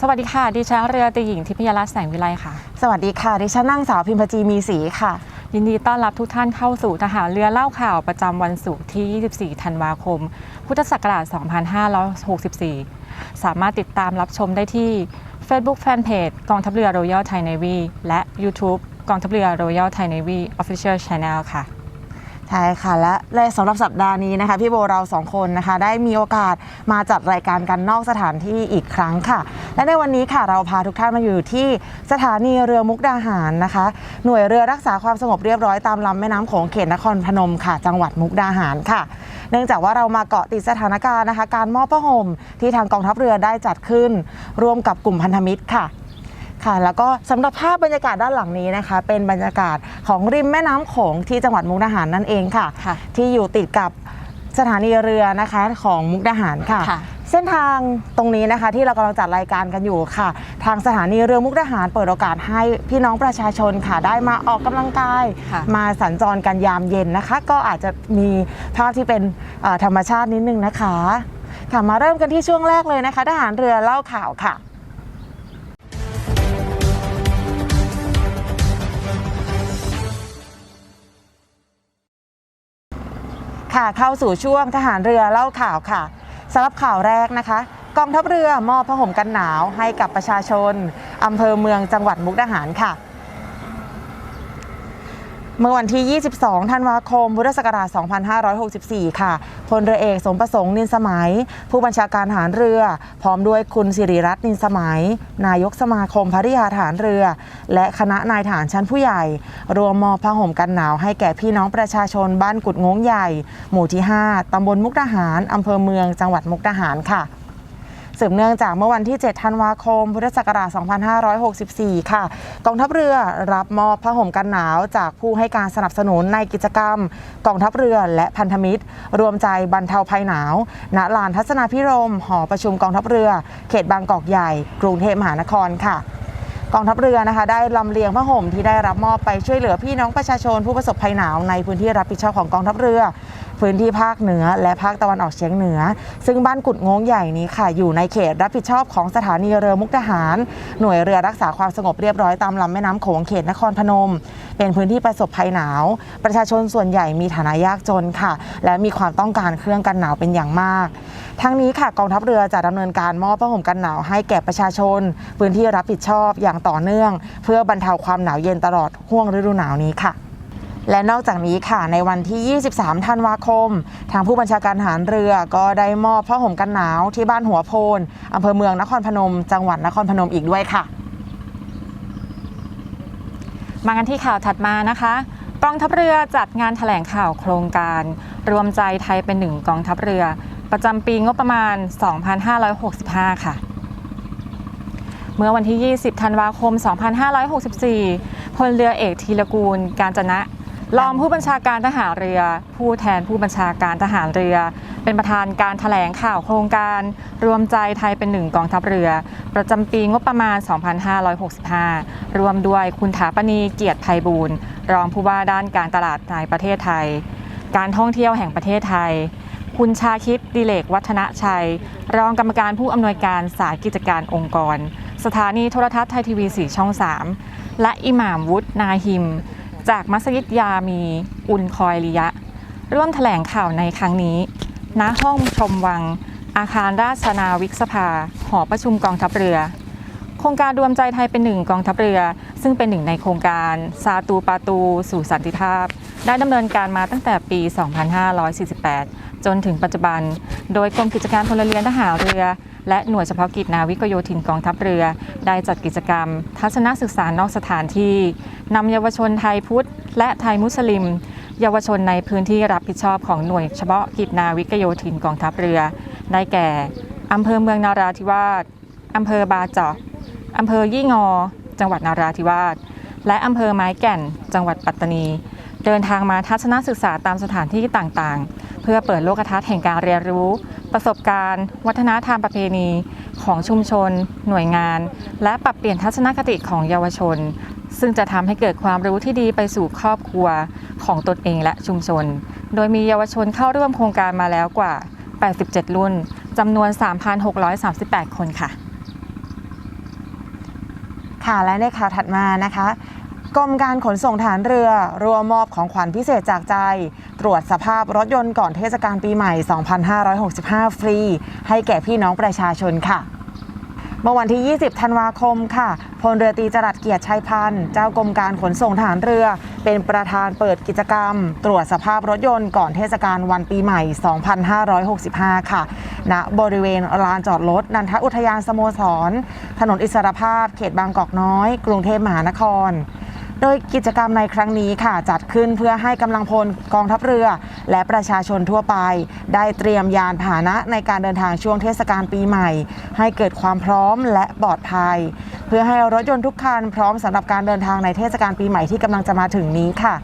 สวัสดีค่ะ ดิฉันเรือตีหญิงทิพยรัตน์แสงวิไลค่ะ สวัสดีค่ะ ดิฉันนางสาวพิมพจีมีศรีค่ะ ยินดีต้อนรับทุกท่านเข้าสู่ทหารเรือเล่าข่าวประจำวันศุกร์ที่ 24 ธันวาคม พุทธศักราช 2564 สามารถติดตามรับชมได้ที่ Facebook Fanpage กองทัพเรือ Royal Thai Navy และ YouTube กองทัพเรือ Royal Thai Navy Official Channel ค่ะ ใช่ค่ะและและสำหรับสัปดาห์นี้นะคะ พี่โบเราสองคนนะคะ ได้มีโอกาสมาจัดรายการกันนอกสถานที่อีกครั้งค่ะ และในวันนี้ค่ะเราพาทุกท่านมาอยู่ที่สถานีเรือมุกดาหารนะคะ หน่วยเรือรักษาความสงบเรียบร้อยตามลำแม่น้ำโขงเขตนครพนมค่ะ จังหวัดมุกดาหารค่ะ เนื่องจากว่าเรามาเกาะติดสถานการณ์นะคะ การมอบผ้าห่มที่ทางกองทัพเรือได้จัดขึ้น ร่วมกับกลุ่มพันธมิตรค่ะ ค่ะ แล้วก็สำหรับภาพบรรยากาศด้านหลังนี้นะคะ เป็นบรรยากาศของริมแม่น้ำโขงที่จังหวัดมุกดาหารนั่นเองค่ะค่ะ ที่อยู่ติดกับสถานีเรือนะคะของมุกดาหารค่ะค่ะเส้นทางตรงนี้นะคะที่เรากำลังจัดรายการกันอยู่ค่ะ ทางสถานีเรือมุกดาหารเปิดโอกาสให้พี่น้องประชาชนค่ะ ได้มาออกกำลังกายค่ะมาสัญจรกันยามเย็นนะคะ ก็อาจจะมีภาพที่เป็นเอ่อธรรมชาตินิดนึงนะคะค่ะมาเริ่มกันที่ช่วงแรกเลยนะคะทหารเรือเล่าข่าวค่ะ ค่ะ เข้าสู่ช่วงทหารเรือเล่าข่าวค่ะสำหรับข่าวแรกนะคะ กองทัพเรือมอบผ้าห่มกันหนาวให้กับประชาชนอำเภอเมืองจังหวัดมุกดาหารค่ะ เมื่อวันที่ 22 ธันวาคม พุทธศักราช 2564 ค่ะ พลเรือเอกสมประสงค์นินสมัย ผู้บัญชาการทหารเรือ พร้อมด้วยคุณสิริรัตน์นินสมัย นายกสมาคมภริยาทหารเรือ และคณะนายทหารชั้นผู้ใหญ่ รวมมอผ้าห่มกันหนาวให้แก่พี่น้องประชาชนบ้านกุดงงใหญ่ หมู่ที่ 5 ตำบลมุกดาหาร อำเภอเมือง จังหวัดมุกดาหารค่ะ สืบเนื่องจากเมื่อวันที่ 7 ธันวาคม พุทธศักราช 2564 ค่ะ กองทัพเรือรับมอบผ้าห่มกันหนาวจากผู้ให้การสนับสนุนในกิจกรรม กองทัพเรือและพันธมิตร รวมใจบรรเทาภัยหนาว ณ ลานทัศนาพิรม หอประชุมกองทัพเรือ เขตบางกอกใหญ่ กรุงเทพมหานครค่ะกองทัพเรือนะคะได้ลำเลียงผ้าห่มที่ได้รับมอบไปช่วยเหลือพี่น้องประชาชนผู้ประสบภัยหนาวในพื้นที่รับผิดชอบของกองทัพเรือ พื้นที่ภาคเหนือและภาคตะวันออกเฉียงเหนือ ซึ่งบ้านกุดงงใหญ่นี้ค่ะ อยู่ในเขตรับผิดชอบของสถานีเรือมุกดาหาร หน่วยเรือรักษาความสงบเรียบร้อยตามลำแม่น้ำโขงเขตนครพนม เป็นพื้นที่ประสบภัยหนาว ประชาชนส่วนใหญ่มีฐานะยากจนค่ะ และมีความต้องการเครื่องกันหนาวเป็นอย่างมาก ทั้งนี้ค่ะกองทัพเรือจะดำเนินการมอบผ้าห่มกันหนาวให้แก่ประชาชน พื้นที่รับผิดชอบอย่างต่อเนื่อง เพื่อบรรเทาความหนาวเย็นตลอดห่วงฤดูหนาวนี้ค่ะ และนอกจากนี้ค่ะในวันที่ 23 ธันวาคม ทางผู้บัญชาการทหารเรือก็ได้มอบผ้าห่มกันหนาวที่บ้านหัวโพนอำเภอเมืองนครพนม จังหวัดนครพนมอีกด้วยค่ะ มากันที่ข่าวถัดมานะคะกองทัพเรือจัดงานแถลงข่าวโครงการ รวมใจไทยเป็นหนึ่งกองทัพเรือ ประจำปีงบประมาณ 2565 ค่ะ เมื่อวันที่ 20 ธันวาคม 2564 พลเรือเอกธีรกูล การจนะ รองผู้บัญชาการทหารเรือ ผู้แทนผู้บัญชาการทหารเรือ เป็นประธานการถแถลงข่าวโครงการรวมใจไทยเป็นหนึ่งกองทัพเรือ ประจำปีงบประมาณ 2565 รวมด้วยคุณถาปณีเกียรติภัยบูรณ์รองผู้ว่าด้านการตลาดในประเทศไทย การท่องเที่ยวแห่งประเทศไทย คุณชาคิดดิเลกวัฒนชัย รองกรรมการผู้อำนวยการสายกิจการองค์กร สถานีโทรทัศน์ไทยทีวี 4 ช่อง 3 และอิหม่ามวุฒนาหิม จากมัสยิดยามีอุลคอยลิยะ ร่วมแถลงข่าวในครั้งนี้ ณห้องชมวัง อาคารราชนาวิกสภา หอประชุมกองทัพเรือ โครงการรวมใจไทยเป็นหนึ่งกองทัพเรือ ซึ่งเป็นหนึ่งในโครงการซาตูปาตู สู่สันติภาพ ได้ดำเนินการมาตั้งแต่ปี 2548 จนถึงปัจจุบัน โดยกรมกิจการพลเรือนทหารเรือ และหน่วยเฉพาะกิจนาวิกโยธินกองทัพเรือ ได้จัดกิจกรรม ทัศนศึกษานอกสถานที่นำเยาวชนไทยพุทธ และไทยมุสลิม เยาวชนในพื้นที่รับผิดชอบของหน่วยเฉพาะกิจนาวิกโยธินกองทัพเรือ ได้แก่อำเภอเมืองนาราธิวาสอำเภอบาเจาะอำเภอยี่งอ จังหวัดนาราธิวาส และอำเภอไม้แก่น จังหวัดปัตตานี เดินทางมาทัศนศึกษาตามสถานที่ต่างๆ เพื่อเปิดโลกทัศน์แห่งการเรียนรู้ ประสบการณ์ วัฒนธรรมประเพณี ของชุมชน หน่วยงาน และปรับเปลี่ยนทัศนคติของเยาวชน ซึ่งจะทำให้เกิดความรู้ที่ดีไปสู่ครอบครัวของตนเองและชุมชน โดยมีเยาวชนเข้าร่วมโครงการมาแล้วกว่า 87 รุ่นจำนวน 3,638 คนค่ะ ค่ะและในข่าวถัดมานะคะ กรมการขนส่งฐานเรือรวมมอบของขวัญพิเศษจากใจ ตรวจสภาพรถยนต์ก่อนเทศกาลปีใหม่ 2565 ฟรี ให้แก่พี่น้องประชาชนค่ะเมื่อวันที่ 20 ธันวาคม ค่ะ พลเรือตีจรัสเกียรติชัยพันธ์ เจ้ากรมการขนส่งฐานเรือ เป็นประธานเปิดกิจกรรม ตรวจสภาพรถยนต์ก่อนเทศกาลวันปีใหม่ 2565 ค่ะ ณ บริเวณลานจอดรถนันทอุทยานสโมสร ถนนอิสรภาพ เขตบางกอกน้อย กรุงเทพมหานคร โดยกิจกรรมในครั้งนี้ค่ะ จัดขึ้นเพื่อให้กำลังพลกองทัพเรือ และประชาชนทั่วไป ได้เตรียมยานพาหนะในการเดินทางช่วงเทศกาลปีใหม่ ให้เกิดความพร้อมและปลอดภัย เพื่อให้รถยนต์ทุกคันพร้อมสำหรับการเดินทางในเทศกาลปีใหม่ที่กำลังจะมาถึงนี้ค่ะ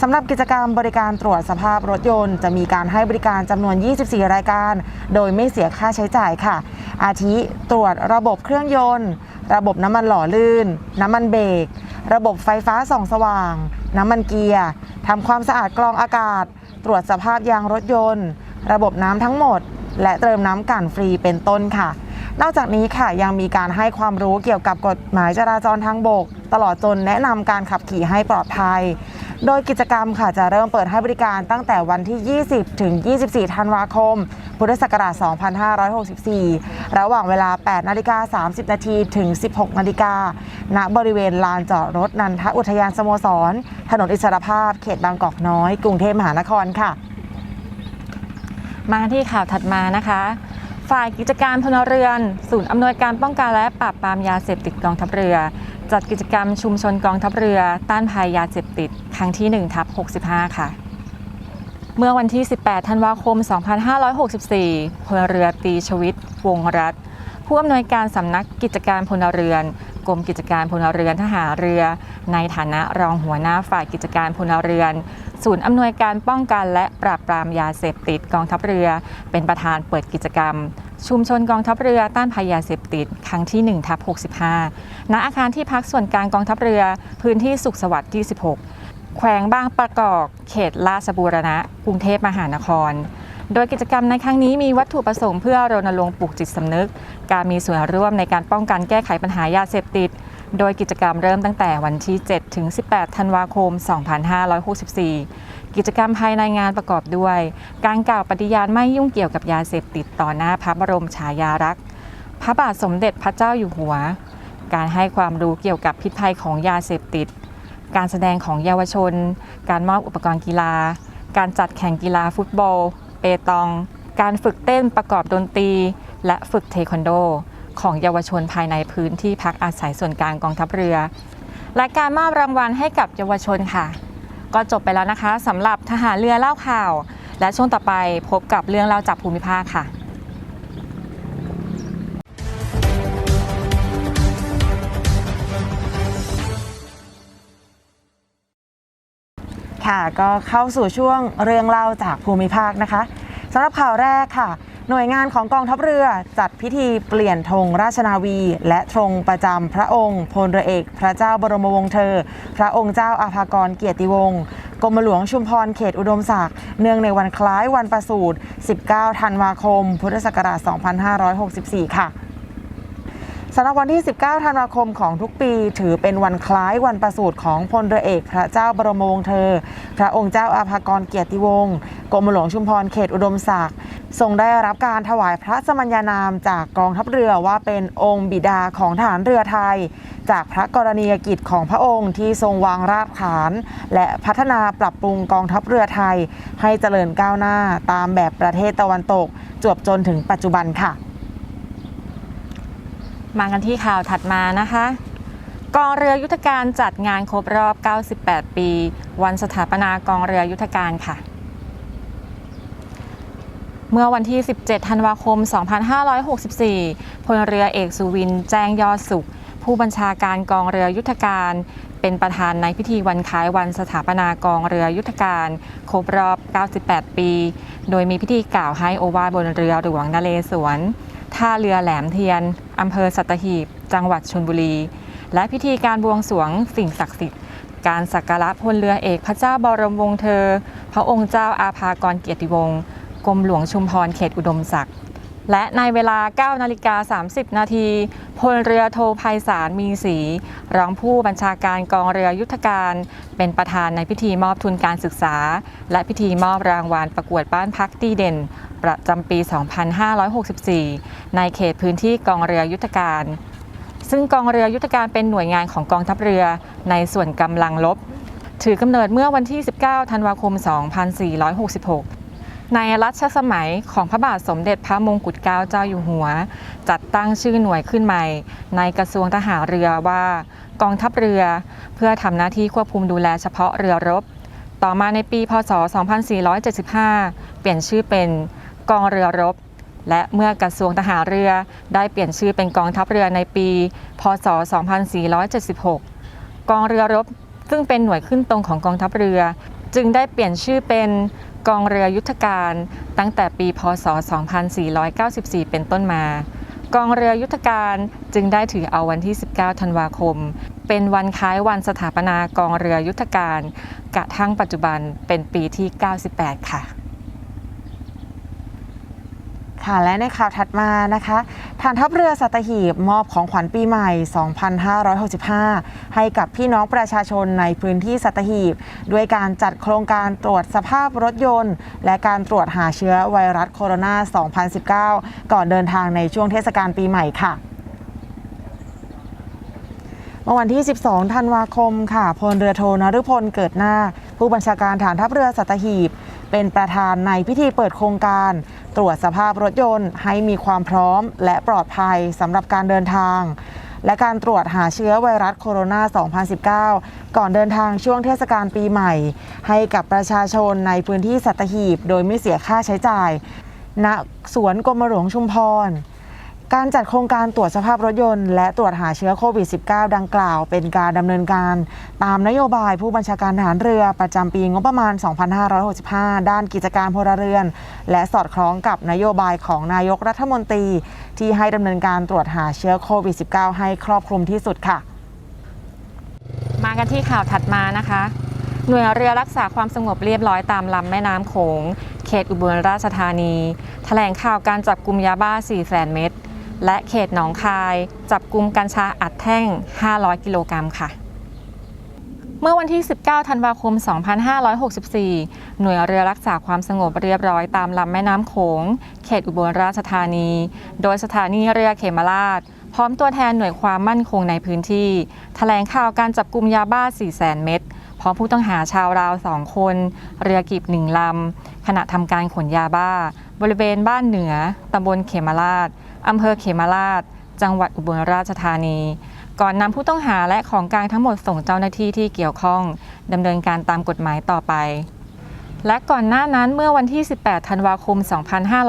สำหรับกิจกรรมบริการตรวจสภาพรถยนต์ จะมีการให้บริการจำนวน 24 รายการ โดยไม่เสียค่าใช้จ่ายค่ะ อาทิตรวจระบบเครื่องยนต์ ระบบน้ำมันหล่อลื่น น้ำมันเบรก ระบบไฟฟ้าส่องสว่าง น้ำมันเกียร์ทำความสะอาดกรองอากาศ ตรวจสภาพยางรถยนต์ ระบบน้ำทั้งหมด และเติมน้ำกันฟรีเป็นต้นค่ะ นอกจากนี้ค่ะยังมีการให้ความรู้เกี่ยวกับกฎหมายจราจรทางบก ตลอดจนแนะนำการขับขี่ให้ปลอดภัย โดยกิจกรรมค่ะจะเริ่มเปิดให้บริการตั้งแต่วันที่ 20 ถึง 24 ธันวาคม พุทธศักราช 2564 ระหว่างเวลา 8 นาฬิกา 30 นาทีถึง 16 นาฬิกา ณ บริเวณลานจอดรถนันทอุทยานสโมสร ถนนอิสรภาพ เขตบางกอกน้อย กรุงเทพมหานครค่ะ มาที่ข่าวถัดมานะคะฝ่ายกิจการพลเรือน ศูนย์อำนวยการป้องกันและปราบปรามยาเสพติดกองทัพเรือ จัดกิจกรรมชุมชนกองทัพเรือ ต้านภัยยาเสพติด ครั้งที่1ทับ65 ค่ะ เมื่อวันที่ 18 ธันวาคม 2564 พลเรือตีชวิต วงรัฐ ผู้อำนวยการสำนักกิจการพลเรือน กรมกิจการพลเรือนทหารเรือ ในฐานะรองหัวหน้าฝ่ายกิจการพลเรือน ศูนย์อำนวยการป้องกันและปราบปรามยาเสพติดกองทัพเรือ เป็นประธานเปิดกิจกรรม ชุมชนกองทัพเรือต้านภัยยาเสพติดครั้งที่1ทับ65 ณอาคารที่พักส่วนกลางกองทัพเรือ พื้นที่สุขสวัสดิ์ที่ 16 แขวงบางประกอบเขตราชบูรณะ กรุงเทพมหานคร โดยกิจกรรมในครั้งนี้มีวัตถุประสงค์เพื่อรณรงค์ปลูกจิตสำนึก การมีส่วนร่วมในการป้องกันแก้ไขปัญหายาเสพติด โดยกิจกรรมเริ่มตั้งแต่วันที่ 7 ถึง 18 ธันวาคม 2564 กิจกรรมภายในงานประกอบด้วย การกล่าวปฏิญาณไม่ยุ่งเกี่ยวกับยาเสพติดต่อหน้าพระบรมฉายาลักษณ์พระบาทสมเด็จพระเจ้าอยู่หัว การให้ความรู้เกี่ยวกับพิษภัยของยาเสพติด การแสดงของเยาวชน การมอบอุปกรณ์กีฬา การจัดแข่งกีฬาฟุตบอล เปตอง การฝึกเต้นประกอบดนตรี และฝึกเทควันโด ของเยาวชนภายในพื้นที่พักอาศัยส่วนกลางกองทัพเรือ และการมอบรางวัลให้กับเยาวชนค่ะ ก็จบไปแล้วนะคะสำหรับทหารเรือเล่าข่าว และช่วงต่อไปพบกับเรื่องเล่าจากภูมิภาคค่ะ ค่ะก็เข้าสู่ช่วงเรื่องเล่าจากภูมิภาคนะคะสำหรับข่าวแรกค่ะ หน่วยงานของกองทัพเรือจัดพิธีเปลี่ยนธงราชนาวี และธงประจำพระองค์พลเรือเอก พระเจ้าบรมวงศ์เธอ พระองค์เจ้าอาภากรเกียรติวงศ์กรมหลวงชุมพรเขตอุดมศักดิ์เนื่องในวันคล้ายวันประสูติ19 ธันวาคม พุทธศักราช 2564 ค่ะ สำหรับวันที่ 19 ธันวาคมของทุกปี ถือเป็นวันคล้ายวันประสูติของพลเรือเอกพระเจ้าบรมวงศ์เธอ พระองค์เจ้าอาภากรเกียรติวงศ์กรมหลวงชุมพรเขตอุดมศักดิ์ทรงได้รับการถวายพระสมัญญานามจากกองทัพเรือว่าเป็นองค์บิดาของทหารเรือไทย จากพระกรณียกิจของพระองค์ที่ทรงวางรากฐาน และพัฒนาปรับปรุงกองทัพเรือไทย ให้เจริญก้าวหน้าตามแบบประเทศตะวันตก จวบจนถึงปัจจุบันค่ะ มากันที่ข่าวถัดมานะคะกองเรือยุทธการจัดงานครบรอบ 98 ปี วันสถาปนากองเรือยุทธการค่ะ เมื่อวันที่ 17 ธันวาคม 2564 พลเรือเอกสุวิน แจ้งยอดสุข ผู้บัญชาการกองเรือยุทธการ เป็นประธานในพิธีวันคล้ายวันสถาปนากองเรือยุทธการ ครบรอบ 98 ปี โดยมีพิธีกล่าวให้โอวาบนเรือหลวงนเรศวร ท่าเรือแหลมเทียน อำเภอสัตหีบ จังหวัดชลบุรี และพิธีการบวงสรวงสิ่งศักดิ์สิทธิ์ การสักการะพลเรือเอกพระเจ้าบรมวงศ์เธอ พระองค์เจ้าอาภากรเกียรติวงศ์ กรมหลวงชุมพรเขตอุดมศักดิ์ และในเวลา 9 นาฬิกา 30 นาทีพลเรือโทไพศาลมีศรีรองผู้บัญชาการกองเรือยุทธการ เป็นประธานในพิธีมอบทุนการศึกษา และพิธีมอบรางวัลประกวดบ้านพักดีเด่น ประจำปี 2564 ในเขตพื้นที่กองเรือยุทธการ ซึ่งกองเรือยุทธการเป็นหน่วยงานของกองทัพเรือในส่วนกำลังลบ ถือกำเนิดเมื่อวันที่ 19 ธันวาคม 2466 ในรัชสมัยของพระบาทสมเด็จพระมงกุฎเกล้าเจ้าอยู่หัว จัดตั้งชื่อหน่วยขึ้นใหม่ ในกระทรวงทหารเรือว่ากองทัพเรือ เพื่อทำหน้าที่ควบคุมดูแลเฉพาะเรือรบ ต่อมาในปีพศ 2475 เปลี่ยนชื่อเป็นกองเรือรบ และเมื่อกระทรวงทหารเรือได้เปลี่ยนชื่อเป็นกองทัพเรือในปี พศ 2476 กองเรือรบซึ่งเป็นหน่วยขึ้นตรงของกองทัพเรือ จึงได้เปลี่ยนชื่อเป็น กองเรือยุทธการตั้งแต่ปีพศ 2494 เป็นต้นมา กองเรือยุทธการจึงได้ถือเอาวันที่ 19 ธันวาคม เป็นวันคล้ายวันสถาปนากองเรือยุทธการ กระทั่งปัจจุบันเป็นปีที่ 98 ค่ะ ค่ะและในข่าวถัดมานะคะฐานทัพเรือสัตหีบมอบของขวัญปีใหม่ 2565 ให้กับพี่น้องประชาชนในพื้นที่สัตหีบ ด้วยการจัดโครงการตรวจสภาพรถยนต์ และการตรวจหาเชื้อไวรัสโคโรนา 2019 ก่อนเดินทางในช่วงเทศกาลปีใหม่ค่ะเมื่อวันที่ 12 ธันวาคม ค่ะ พลเรือโทนฤพล เกิดนาผู้บัญชาการฐานทัพเรือสัตหีบ เป็นประธานในพิธีเปิดโครงการ ตรวจสภาพรถยนต์ ให้มีความพร้อม และปลอดภัยสำหรับการเดินทาง และการตรวจหาเชื้อไวรัสโคโรนา 2019 ก่อนเดินทางช่วงเทศกาลปีใหม่ ให้กับประชาชนในพื้นที่สัตหีบ โดยไม่เสียค่าใช้จ่ายณสวนกรมหลวงชุมพร การจัดโครงการตรวจสภาพรถยนต์และตรวจหาเชื้อโควิด -19 ดังกล่าว เป็นการดำเนินการตามนโยบายผู้บัญชาการทหารเรือประจำปีงบประมาณ 2565 ด้านกิจการพลเรือน และสอดคล้องกับนโยบายของนายกรัฐมนตรี ที่ให้ดำเนินการตรวจหาเชื้อโควิด -19 ให้ครอบคลุมที่สุดค่ะ มากันที่ข่าวถัดมานะคะ หน่วยเรือรักษาความสงบเรียบร้อยตามลำแม่น้ำโขงเขตอุบลราชธานี แถลงข่าวการจับกลุ่มยาบ้า4แสนเม็ด และเขตหนองคาย จับกลุ่มกัญชาอัดแท่ง 500 กิโลกรัมค่ะ เมื่อวันที่ 19 ธันวาคม 2564 หน่วยเรือรักษาความสงบเรียบร้อยตามลำแม่น้ำโขง เขตอุบลราชธานี โดยสถานีเรือเขมราช พร้อมตัวแทนหน่วยความมั่นคงในพื้นที่ แถลงข่าวการจับกลุ่มยาบ้า4แสนเม็ดพร้อมผู้ต้องหาชาวลาว2คน เรือกีบหนึ่งลำขณะทำการขนยาบ้า บริเวณบ้านเหนือตำบลเขมราช อำเภอเขมราช จังหวัดอุบลราชธานี ก่อนนำผู้ต้องหาและของกลางทั้งหมดส่งเจ้าหน้าที่ที่เกี่ยวข้องดำเนินการตามกฎหมายต่อไป และก่อนหน้านั้นเมื่อวันที่ 18 ธันวาคม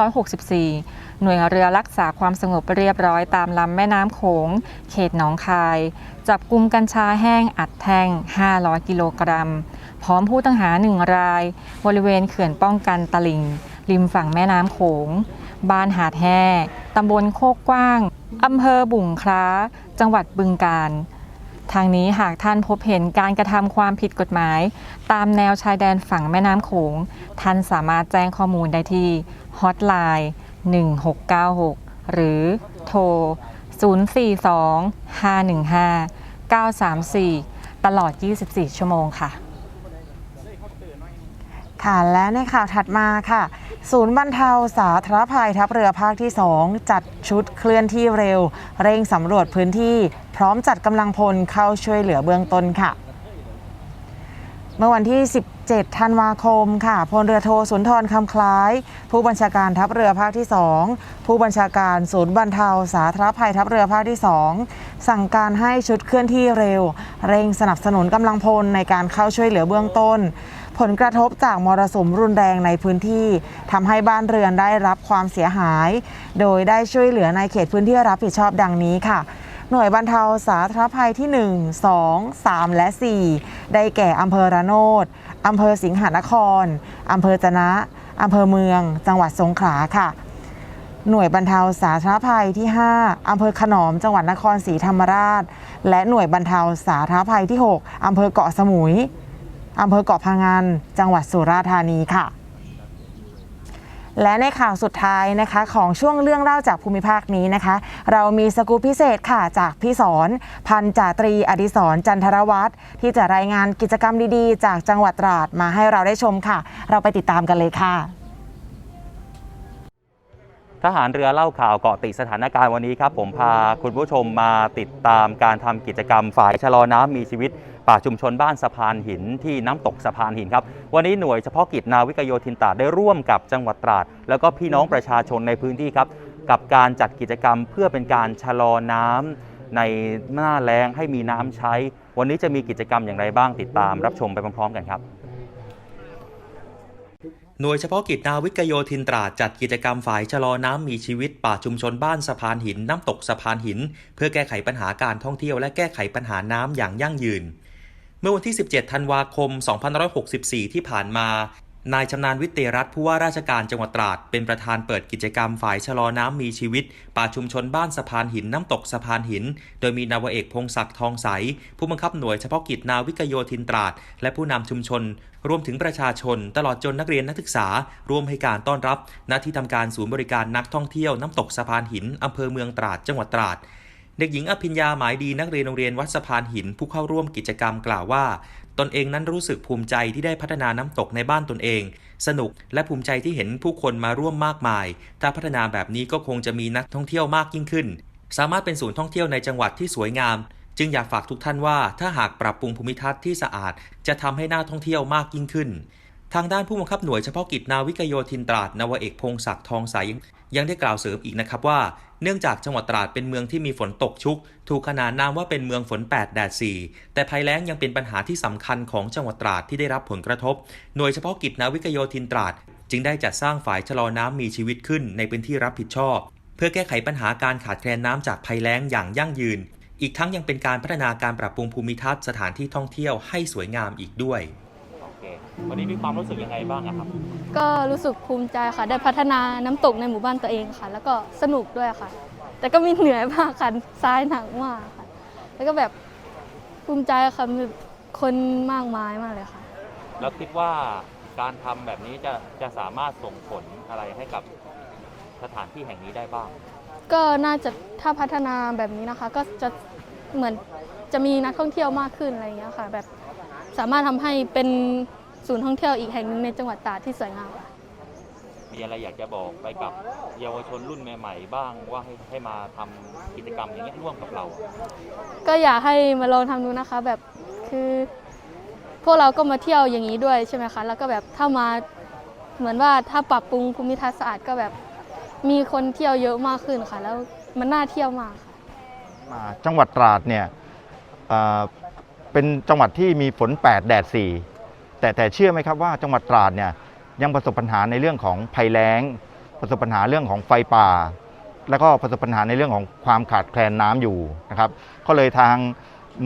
2564 หน่วยเรือรักษาความสงบเรียบร้อยตามลำแม่น้ำโขง เขตหนองคาย จับกลุ่มกัญชาแห้งอัดแท่ง 500 กิโลกรัม พร้อมผู้ต้องหาหนึ่งราย บริเวณเขื่อนป้องกันตลิ่งริมฝั่งแม่น้ำโขง บ้านหาดแห่ตำบลโคกกว้าง อำเภอบุ่งคล้า จังหวัดบึงกาฬทางนี้หากท่านพบเห็นการกระทำความผิดกฎหมาย ตามแนวชายแดนฝั่งแม่น้ำโขง ท่านสามารถแจ้งข้อมูลได้ที่ฮอตไลน์1696 หรือโทร 042 515 934 ตลอด 24 ชั่วโมงค่ะ ค่ะและในข่าวถัดมาค่ะ ศูนย์บรรเทาสาธารณภัยทัพเรือภาคที่ 2 จัดชุดเคลื่อนที่เร็ว เร่งสำรวจพื้นที่ พร้อมจัดกำลังพลเข้าช่วยเหลือเบื้องต้นค่ะ เมื่อวันที่ 17 ธันวาคมค่ะพลเรือโทสุนทรคำคล้าย ผู้บัญชาการทัพเรือภาคที่ 2 ผู้บัญชาการศูนย์บรรเทาสาธารณภัยทัพเรือภาคที่ 2 สั่งการให้ชุดเคลื่อนที่เร็ว เร่งสนับสนุนกำลังพลในการเข้าช่วยเหลือเบื้องต้น ผลกระทบจากมรสุมรุนแรงในพื้นที่ทำให้บ้านเรือนได้รับความเสียหาย โดยได้ช่วยเหลือในเขตพื้นที่รับผิดชอบดังนี้ค่ะหน่วยบรรเทาสาธารณภัยที่ 1 2 3 และ 4 ได้แก่อำเภอระโนดอำเภอสิงหนครอำเภอจนะอำเภอเมือง จังหวัดสงขลาค่ะ หน่วยบรรเทาสาธารณภัยที่ 5 อำเภอขนอม จังหวัดนครศรีธรรมราช และหน่วยบรรเทาสาธารณภัยที่ 6 อำเภอเกาะสมุย อำเภอเกาะพะงันจังหวัดสุราษฎร์ธานีค่ะ และในข่าวสุดท้ายนะคะ ของช่วงเรื่องเล่าจากภูมิภาคนี้นะคะ เรามีสกู๊ปพิเศษค่ะจากพี่สอนพันจ่าตรีอดิศรจันทรวัตรที่จะรายงานกิจกรรมดีๆ จากจังหวัดตราดมาให้เราได้ชมค่ะ เราไปติดตามกันเลยค่ะ ทหารเรือเล่าข่าวเกาะติดสถานการณ์วันนี้ครับ ผมพาคุณผู้ชมมาติดตามการทำกิจกรรมฝ่ายชะลอน้ำมีชีวิต ป่าชุมชนบ้านสะพานหินที่น้ำตกสะพานหินครับ วันนี้หน่วยเฉพาะกิจนาวิกโยธินตาได้ร่วมกับจังหวัดตราด แล้วก็พี่น้องประชาชนในพื้นที่ครับ กับการจัดกิจกรรมเพื่อเป็นการชะลอน้ำในหน้าแล้งให้มีน้ำใช้ วันนี้จะมีกิจกรรมอย่างไรบ้างติดตามรับชมไปพร้อมๆ กันครับ หน่วยเฉพาะกิจนาวิกโยธินตราจัดกิจกรรมฝ่ายชะลอน้ำมีชีวิตป่าชุมชนบ้านสะพานหินน้ำตกสะพานหิน เพื่อแก้ไขปัญหาการท่องเที่ยวและแก้ไขปัญหาน้ำอย่างยั่งยืน เมื่อวันที่ 17 ธันวาคม 2564 ที่ผ่านมา นายชำนาญวิเตรัตผู้ว่าราชการจังหวัดตราด เป็นประธานเปิดกิจกรรมฝ่ายชะลอน้ำมีชีวิต ป่าชุมชนบ้านสะพานหินน้ำตกสะพานหิน โดยมีนาวเอกพงศักดิ์ทองใส ผู้บังคับหน่วยเฉพาะกิจนาวิกโยธินตราด และผู้นำชุมชน รวมถึงประชาชน ตลอดจนนักเรียนนักศึกษา ร่วมให้การต้อนรับณที่ทำการศูนย์บริการนักท่องเที่ยวน้ำตกสะพานหินอำเภอเมืองตราดจังหวัดตราดเด็กหญิงอภิญญาหมายดีนักเรียนโรงเรียนวัดสะพานหินผู้เข้าร่วมกิจกรรมกล่าวว่า ตนเองนั้นรู้สึกภูมิใจที่ได้พัฒนาน้ำตกในบ้านตนเอง สนุกและภูมิใจที่เห็นผู้คนมาร่วมมากมาย ถ้าพัฒนาแบบนี้ก็คงจะมีนักท่องเที่ยวมากยิ่งขึ้น สามารถเป็นศูนย์ท่องเที่ยวในจังหวัดที่สวยงาม จึงอยากฝากทุกท่านว่าถ้าหากปรับปรุงภูมิทัศน์ที่สะอาด จะทำให้น่าท่องเที่ยวมากยิ่งขึ้น ทางด้านผู้บังคับหน่วยเฉพาะกิจนาวิกโยธินตราดนาวเอกพงศักดิ์ทองใสยังยังได้กล่าวเสริมอีกนะครับว่า เนื่องจากจังหวัดตราดเป็นเมืองที่มีฝนตกชุก ถูกขนานนามว่าเป็นเมืองฝน 8 แดด 4 แต่ภัยแล้งยังเป็นปัญหาที่สำคัญของจังหวัดตราดที่ได้รับผลกระทบ หน่วยเฉพาะกิจนาวิกโยธินตราด จึงได้จัดสร้างฝ่ายชะลอน้ำมีชีวิตขึ้นในพื้นที่รับผิดชอบ เพื่อแก้ไขปัญหาการขาดแคลนน้ำจากภัยแล้งอย่างยั่งยืน อีกทั้งยังเป็นการพัฒนาการปรับปรุงภูมิทัศน์สถานที่ท่องเที่ยวให้สวยงามอีกด้วย เควันนี้มีความรู้สึกยังไงบ้างครับ ก็รู้สึกภูมิใจค่ะ ได้พัฒนาน้ำตกในหมู่บ้านตัวเองค่ะ แล้วก็สนุกด้วยค่ะ แต่ก็มีเหนื่อยมากค่ะซ้ายหนักมากค่ะ แล้วก็แบบภูมิใจค่ะมีคนมากมายมากเลยค่ะ แล้วคิดว่าการทำแบบนี้จะจะสามารถส่งผลอะไรให้กับสถานที่แห่งนี้ได้บ้าง ก็น่าจะถ้าพัฒนาแบบนี้นะคะ ก็จะเหมือนจะมีนักท่องเที่ยวมากขึ้นอะไรอย่างเงี้ยค่ะ แบบ สามารถทำให้เป็นศูนย์ท่องเที่ยวอีกแห่งหนึงในจังหวัดตราดที่สวยงามค่ะมีอะไรอยากจะบอกไปกับเยาวชนรุ่นใหม่ๆบ้างว่าให้ให้มาทำกิจกรรมอย่างนี้ยร่วมกับเรา ก็อยากให้มาลองทำดูนะคะแบบคือพวกเราก็มาเที่ยวอย่างนี้ด้วยใช่ไหมคะ แล้วก็แบบถ้ามาเหมือนว่าถ้าปรับปรุงภูมิทัศน์สะอาดก็แบบมีคนเที่ยวเยอะมากขึ้นค่ะ แล้วมันน่าเที่ยวมากค่ะอ่าจังหวัดตราดเนี่ยอ่า เป็นจังหวัดที่มีฝน 8 แดด 4 แต่แต่เชื่อไหมครับว่าจังหวัดตราดเนี่ยยังประสบปัญหาในเรื่องของภัยแล้ง ประสบปัญหาเรื่องของไฟป่า แล้วก็ประสบปัญหาในเรื่องของความขาดแคลนน้ำอยู่นะครับ ก็เลยทางห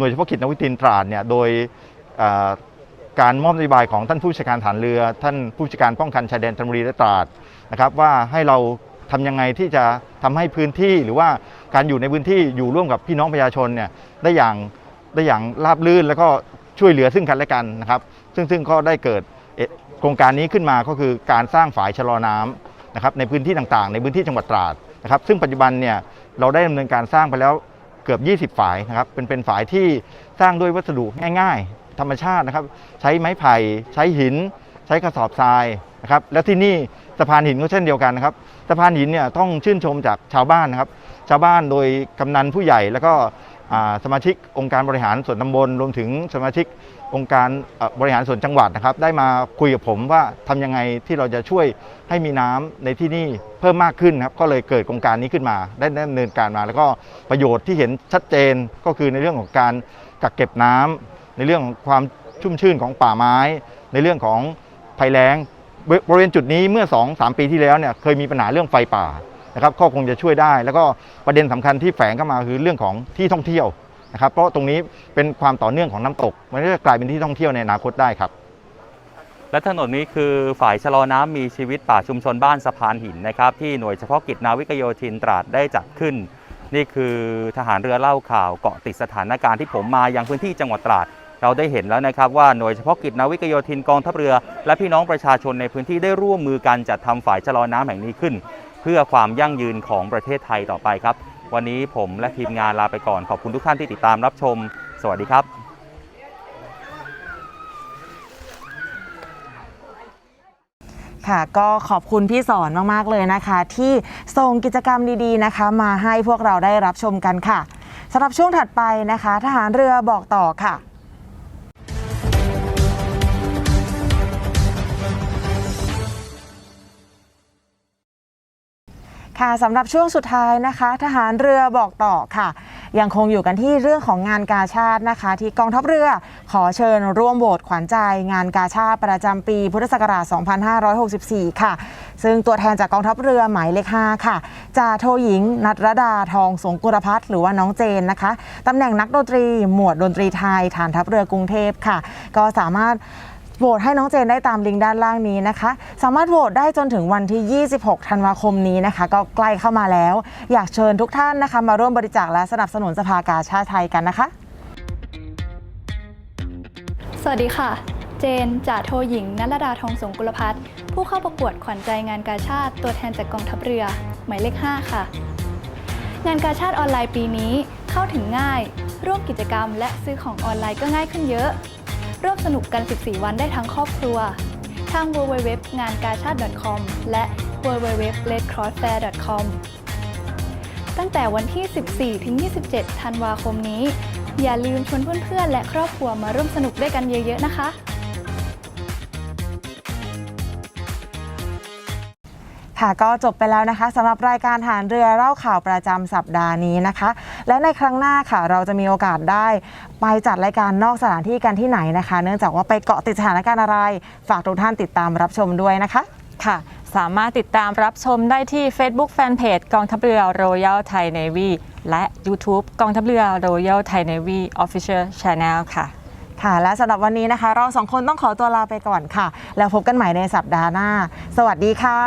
น่วยเฉพาะกิจนวิทินตราดเนี่ยโดยการมอบนโยบายของท่านผู้จัดการฐานเรือ ท่านผู้จัดการป้องกันชายแดนธนบุรีและตราดนะครับว่าให้เราทำยังไงที่จะทำให้พื้นที่หรือว่า การอยู่ในพื้นที่อยู่ร่วมกับพี่น้องประชาชนเนี่ยได้อย่างได้อย่างราบรื่นแล้วก็ช่วยเหลือซึ่งกันและกันนะครับ ซึ่งซึ่งก็ได้เกิดโครงการนี้ขึ้นมาก็คือการสร้างฝายชะลอน้ำนะครับในพื้นที่ต่างๆ ในพื้นที่จังหวัดตราดนะครับ ซึ่งปัจจุบันเนี่ยเราได้ดำเนินการสร้างไปแล้วเกือบ 20 ฝายนะครับ เป็นเป็นฝายที่สร้างด้วยวัสดุง่าย ๆ ธรรมชาตินะครับ ใช้ไม้ไผ่ใช้หิน ใช้กระสอบทรายนะครับแล้วที่นี่สะพานหินก็เช่นเดียวกันนะครับสะพานหินเนี่ยต้องชื่นชมจากชาวบ้านนะครับ ชาวบ้านโดยกำนันผู้ใหญ่แล้วก็สมาชิกองค์การบริหารส่วนตำบลรวมถึงสมาชิกองค์การบริหารส่วนจังหวัดนะครับ ได้มาคุยกับผมว่าทำยังไงที่เราจะช่วยให้มีน้ำในที่นี่เพิ่มมากขึ้นครับก็เลยเกิดโครงการนี้ขึ้นมา ได้ดำเนินการมา แล้วก็ประโยชน์ที่เห็นชัดเจนก็คือในเรื่องของการกักเก็บน้ำในเรื่องของความชุ่มชื่นของป่าไม้ ในเรื่องของ ภัยแล้งบริเวณจุดนี้เมื่อ 2-3 ปีที่แล้วเนี่ยเคยมีปัญหาเรื่องไฟป่านะครับก็คงจะช่วยได้ แล้วก็ประเด็นสำคัญที่แฝงเข้ามาคือเรื่องของที่ท่องเที่ยวนะครับ เพราะตรงนี้เป็นความต่อเนื่องของน้ำตก มันจะกลายเป็นที่ท่องเที่ยวในอนาคตได้ครับ และถนนนี้คือฝ่ายชะลอน้ำมีชีวิตป่าชุมชนบ้านสะพานหินนะครับ ที่หน่วยเฉพาะกิจนาวิกโยธินตราดได้จัดขึ้น นี่คือทหารเรือเล่าข่าวเกาะติดสถานการณ์ที่ผมมายังพื้นที่จังหวัดตราด เราได้เห็นแล้วนะครับว่าหน่วยเฉพาะกิจนาวิกโยธินกองทัพเรือ และพี่น้องประชาชนในพื้นที่ได้ร่วมมือกันจัดทำฝ่ายชะลอน้ำแห่งนี้ขึ้น เพื่อความยั่งยืนของประเทศไทยต่อไปครับ วันนี้ผมและทีมงานลาไปก่อนขอบคุณทุกท่านที่ติดตามรับชม สวัสดีครับค่ะก็ขอบคุณพี่สอนมากๆเลยนะคะ ที่ส่งกิจกรรมดีๆนะคะ มาให้พวกเราได้รับชมกันค่ะสำหรับช่วงถัดไปนะคะ ทหารเรือบอกต่อค่ะ ค่ะสำหรับช่วงสุดท้ายนะคะ ทหารเรือบอกต่อค่ะ ยังคงอยู่กันที่เรื่องของงานกาชาตินะคะ ที่กองทัพเรือขอเชิญร่วมโหวตขวัญใจงานกาชาติประจำปีพุทธศักราช 2564 ค่ะ ซึ่งตัวแทนจากกองทัพเรือหมายเลข 5 ค่ะจ่าโทหญิง นัทรดาทองสงกุลพัฒน์หรือว่าน้องเจนนะคะตำแหน่งนักดนตรี หมวดดนตรีไทยฐานทัพเรือกรุงเทพค่ะ ก็สามารถ โหวตให้น้องเจนได้ตามลิงก์ด้านล่างนี้นะคะ สามารถโหวตได้จนถึงวันที่ 26 ธันวาคมนี้นะคะ ก็ใกล้เข้ามาแล้ว อยากเชิญทุกท่านนะคะ มาร่วมบริจาคและสนับสนุนสภากาชาติไทยกันนะคะ สวัสดีค่ะ เจนจ่าโทหญิงนัลดาทองสงกุลพัฒน์ผู้เข้าประกวดขวัญใจงานกาชาติตัวแทนจากกองทัพเรือ หมายเลข 5 ค่ะ งานกาชาติออนไลน์ปีนี้เข้าถึงง่าย ร่วมกิจกรรมและซื้อของออนไลน์ก็ง่ายขึ้นเยอะ ร่วมสนุกกัน 14 วันได้ทั้งครอบครัว ทาง www งานกาชาติ .com และ www redcrossfair.com ตั้งแต่วันที่ 14 ถึง 27 ธันวาคมนี้ อย่าลืมชวนเพื่อนๆ และครอบครัวมาร่วมสนุกด้วยกันเยอะๆ นะคะ ค่ะก็จบไปแล้วนะคะสำหรับรายการฐานเรือเล่าข่าวประจำสัปดาห์นี้นะคะ และในครั้งหน้าค่ะเราจะมีโอกาสได้ไปจัดรายการนอกสถานที่กันที่ไหนนะคะ เนื่องจากว่าไปเกาะติดสถานการณ์อะไร ฝากทุกท่านติดตามรับชมด้วยนะคะค่ะ สามารถติดตามรับชมได้ที่ Facebook Fanpage กองทัพเรือ Royal Thai Navy และ YouTube กองทัพเรือ Royal Thai Navy Official Channel ค่ะ ค่ะ และสำหรับวันนี้นะคะ เราสองคนต้องขอตัวลาไปก่อนค่ะ แล้วพบกันใหม่ในสัปดาห์หน้า สวัสดีค่ะ